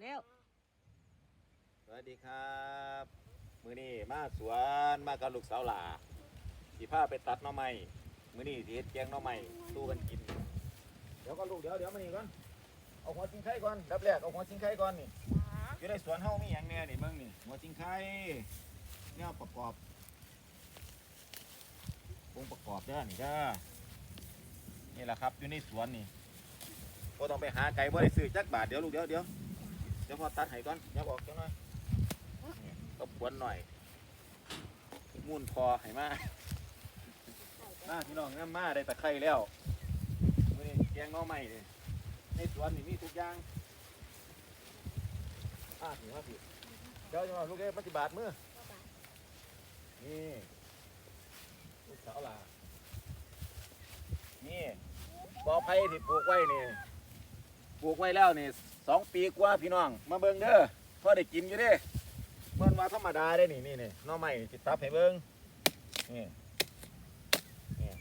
เร็วสวัสดีครับ มือนี้มาสวนมากับลูกสาวหลาสีผ้าไปตัดหน่อไม้มือนี้สีเฮ็ดแกงหน่อไม้สู้กันกิน เดี๋ยวก็ลูกเดี๋ยวเดี๋ยวมานี่ก่อนเอาหัวจิงไข่ก่อนดับแรกเอาหัวจิงไข่ก่อนนี่อยู่ในสวนเฮามีอย่างแน่นี่เบิ่งนี่หัวจิงไข่เนี่ยประกอบองค์ประกอบเด้อนี่เด้อนี่แหละครับอยู่ในสวนนี่ก็ต้องไปหาไก่บ่ได้ซื้อจักบาทเดี๋ยวลูกเดี๋ยวเดี๋ยว เดี๋ยวพอตัดให้ก่อนเดี๋ยวบอกจังหน่อยก็ปวนหน่อยมุ่นพอให้มามาพี่น้องน้ำมาได้ตะไคร้แล้วมื้อนี้แกงหน่อไม้นี่ในสวนนี่มีทุกอย่างอ่าถือว่าผิดเจ้าจะมาลูกเอ้ปฏิบัติมือนี่ลูกสาวล่ะนี่บอไผ่ที่ปลูกไว้นี่ปลูกไว้แล้วนี่ สองปีกว่าพี่น้อง มาเบิ่งเด้อพอได้กินอยู่เด้เมื่อว่าธรรมดาได้นี่นี่นี่หน้อใหม่จิตับให้เบิ้งนี่นี่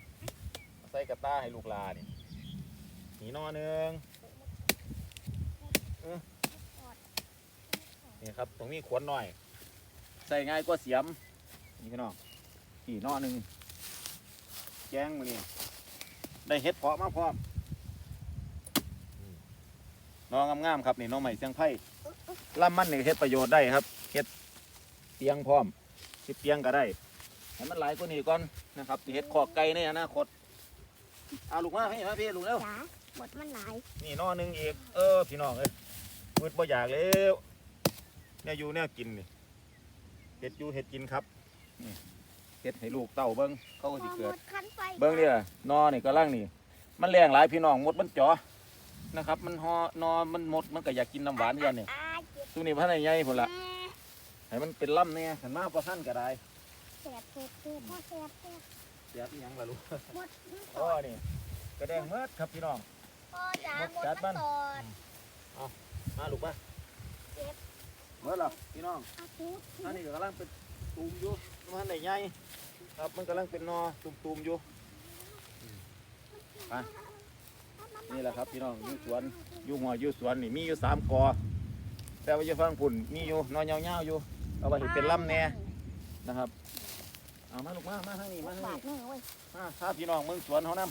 เอาใส่กระต้าให้ลูกลานี่นี่หนอหนึ่งเออนี่ครับตรงนี้ขวนหน่อย ใส่ง่ายกว่าเสียม นี่พี่น้องนี่หนอหนึ่งแกงมานี่ได้เห็ดเพาะมาพร้อมห นองามๆครับนี่หน้อใหม่เสียงไผ่ลำมันนี่เฮ็ดประโยชน์ได้ครับเตียงพร้อมสิเตียงก็ได้ให้มันหลายกว่านี้ก่อนนะครับสิเฮ็ดขอกไก่ในอนาคตเอาลูกมาพี่มาพี่ลูกเร็วจ๋าหมดมันหลายนี่นอหนึงอีกเออพี่น้องเอ้ยมืดบ่อยากแล้วเนี่ยอยู่เนี่ยกินนี่เฮ็ดอยู่เฮ็ดกินครับนี่เฮ็ดให้ลูกเต้าเบิ่งเขาก็สิเกิหดมดคันไฟเบิ่งเนี่ยนอนี่กำลังนี่ มันแรงหลายพี่น้องหมดมันจ่อ นะครับ มันหอนอมันหมดมันก็อยากกินน้ำหวานกันนี่อ่าเจ็บตัวนี้พันใหญ่พุ่นละแม่ให้มันเป็นลำเนี่ยขันมาประทันก็ได้แสบแสบแสบพ่อแสบแสบเสียที่ยังล่ะลูกหมดมันตอ๋ออดนี่กระแดงเมิดครับพี่น้อง พ่อจ๋าหหมมดดจัดบ้ามันนตอดมาลูกมาเจ็บเมิดหรอพี่น้อง อาทุดอันนี้ก็กำลังเป็นตูมอยู่มันไหนใหญ่ครับมันกำลังเป็นนอตูมๆอยู่ไป นี่แหละครับพี่น้องอยู่สวนอยู่หัวอยู่สวนนี่มีอยู่สามกอ แต่ว่าจะฟังผุ่นมีอยู่นอนยาวๆอยู่เอาไว้เห็นเป็นลำแน่นะครับเอามาลูกมามาทางนี้มาทางบานี้ดมือเว้ยมาถ้าพี่น้องเมืองสวนเขานํ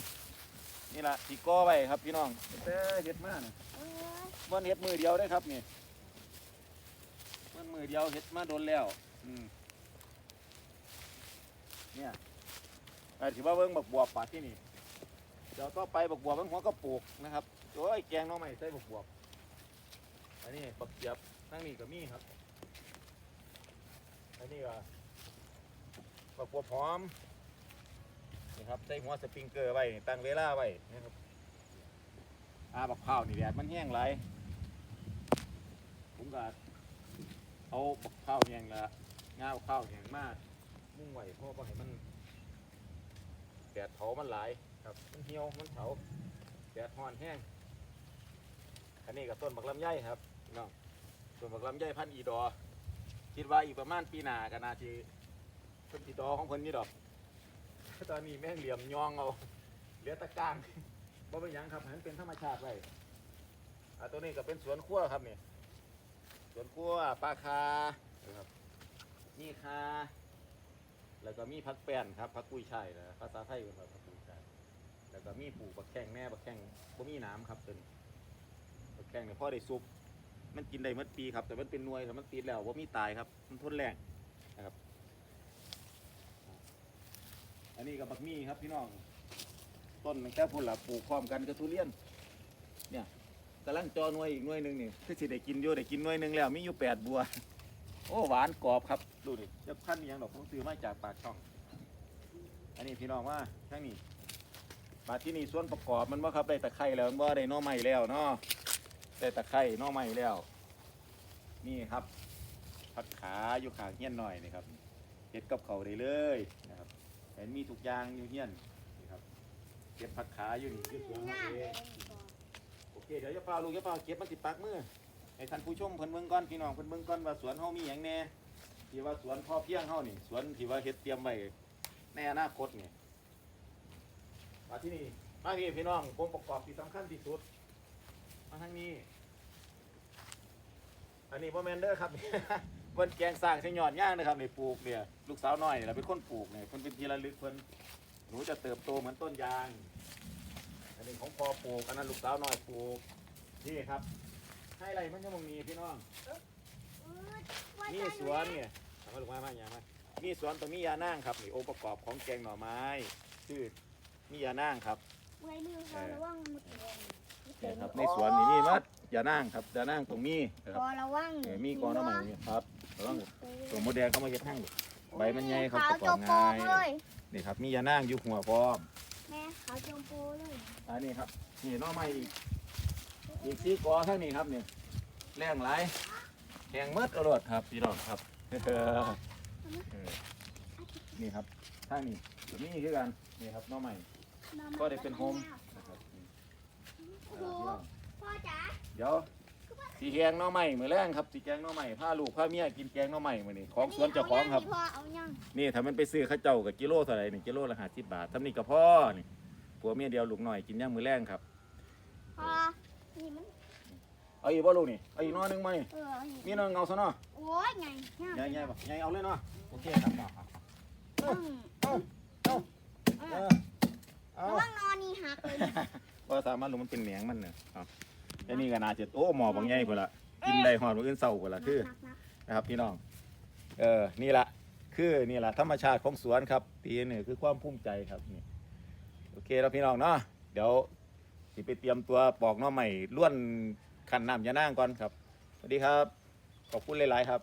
นี่แหละที่กอไว้ครับพี่น้องเด้อเฮ็ดมาน่ะเอ้ยมันเฮ็ดมือเดียวได้ครับนี่มันมือเดียวเฮ็ดมาโดนแล้วอืมเนี่ยไอ้ที่ว่าเบิ่งบักบวบป่าที่นี่ เดี๋ยวต่อไปบักบวบมันหัวก็ปลูกนะครับโอ้ยแกงน้องใหม่ใส่บักบวบอันนี้บักเจียบทั้งนี้ก็มีครับ อันนี้ก็บักบวบหอมนี่ครับใส่หัวสปริงเกอร์ไว้ตั้งเวลาไว้นะครับอาบักข้าวนี่แดดมันแห้งไรผมก็เอาบักข้าวแห้งละงาบักข้าวแห้งมากมุ่งไหวเพราะว่าให้มันแดดเผามันหลาย ครับมันเหี่ยวมันเผาแดดห่อนแห้งอันนี้ก็ต้นบักลำไยครับพี่น้องต้นบักลำไยพันธุ์อีดอ คิดว่าอีกประมาณปีหน้าก็น่าจะต้นอีดอของคนนี้ดอก ตอนนี้แม่งเหลี่ยมยองเอาเหลือตะกร้างบ่เป็นหยังครับให้มันเป็นธรรมชาติไว้อ่าตัวนี้ก็เป็นสวนครัวครับนี่สวนครัวปลาคานะครับนี่คาแล้วก็มีผักแป้นครับผักกุ้ยช่ายนะภาษาไทยเป็นว่าผักกุ้ยช่าย แล้วก็มีปลูกบักแข้งแม่บักแข้งบ่มีน้ำครับตัวนี้บักแข้งเนี่ยพ่อได้ซุปมันกินได้เมื่อปีครับ แต่มันเป็นนวยแต่มันติดแล้วว่ามีตายครับ มันทนแรงนะครับ อันนี้กับบักมี่ครับพี่น้องต้นมันแค่พุ่นละปลูกพร้อมกันกับทุเรียน เนี่ยกำลังจอหน่วยอีกหน่วยหนึ่งนี่คือสิได้กินอยู่ได้กินหน่วยหนึ่งแล้วมีอยู่แปดบัว โอ้หวานกรอบครับ ดูดิจะขั้นอิหยังดอกต้องซื้อมาจากปากช่อง อันนี้พี่น้องว่าทั้งนี้ ปาที่นี่ส่วนประกอบมันว่าครับได้ตะไคร้แล้วมันว่าได้หน่อไม้แล้วเนาะได้ตะไคร้หน่อไม้แล้ว นี่ครับผักขาอยู่ขางเฮี้ยนหน่อยนี่ครับเฮ็ดกับเขาได้เลยนะครับเห็นมีทุกอย่างอยู่เฮี้ยนนี่ครับเก็บผักขาอยู่นี่อยู่สวนหน้าเขาเอยงโอเคเดี๋ยวจะเปล่าลูกจะเปล่าเก็บมันติดปากมือให้ท่านผู้ชมเพิ่นเบิ่งก่อนพี่น้องเพิ่นเบิ่งก่อนว่าสวนเฮามีหยังแน่ที่ว่าสวนพอเพียงเฮานี่สวนที่ว่าเฮ็ดเตรียมไว้ในอนาคตนี่ มาที่นี่มาที่พี่น้ององค์ประกอบที่สำคัญที่สุดมาทางนี้ อันนี้พ่อแมนเดอร์ครับวันแกงสร้างเชยยอดย่างนะครับในปลูกเนี่ย ลูกสาวน้อยเนี่ยเราเป็นคนปลูกเนี่ยคนเป็นทีละลึกคนหนูจะเติบโตเหมือนต้นยาง อันนี้ของพ่อปลูกอันนั้นลูกสาวน้อยปลูกนี่ครับ ให้อะไรมันจะมองมีพี่น้องนี่สวนเนี่ยทำมาลูกมามาอย่างมานี่สวนตรงนี้ยานั่งครับนี่องค์ประกอบของแกงหน่อไม้ชื่อ มียานั่งครับไว้มือพอระวังมุดเองนี่ครับในสวนนี่มีมัดยานั่งครับยานั่งตรงนี้นะคพรับอระวังเนี่ยมีกอน้ำมันนี่ครับระวังตัวมดแดงเข้ามาเย็ดห้างลูกใบมันใหญ่ครับขาวประกโจอบโปง่าย เลยนี่ครับมียานั่งอยู่หัวพร้อม แม่ขาวโจโปเลยอันนี้ครับ นี่หน้อไม้อีก อีกสี่กอทั้งนี้ครับเนี่ยแรงหลายแข็งหมืดอรดครับพี่น้องครับ เออนี่ครับทั้งนี้นี่คือกันนี่ครับหน้อไม้ ก็ได้เป็นโฮมนะครับนี่โอ้เอโหอพี่น้องพ่อจ๋าเดี๋ยวสีแกงหน้อใหม่มือแรงครับสีแกงหน้อใหม่พาลูกพาเมียกินแกงหน้อใหม่มื้อนี้ของสวนเจ้าของครับ พ่อเอายังนี่ถ้ามันไปซื้อข้าวเจ้ากับกิโลเท่าไหร่นี่กิโลละห้าสิบบาททำนี่กับพ่อนี่ผัวเมียเดียวลูกหน่อยกินย่างมือแรงครับ พ่อนี่มันเอาอีกบ่ลูกนี่เอาอีกหน้อหนึงมานี่เออเอานี่มีหน้อเงาซะเนาะโอ้ยไงใหญ่ใหญ่บ่ใหญ่เอาเลยเนาะโอเคครับเอาเอาอืมเอาเอาเอเอออเอา ระวังนอนนี่หักเลย เพราะสามารถลงมันเป็นแหนงมันเนี่ยครับอันนี้ก็น่าจะโอ้หมอบางใหญ่พุ่นละกินได้หอดมื้ออื่นเช้าพุ่นละคือนะครับพี่น้องเออนี่แหละคือนี่แหละธรรมชาติของสวนครับปีนี่คือความภูมิใจครับนี่โอเคแล้วพี่น้องเนาะเดี๋ยวสิไปเตรียมตัวปอกหน้อใหม่ล้วนขันน้ำยานางก่อนครับสวัสดีครับขอบคุณหลายๆครับ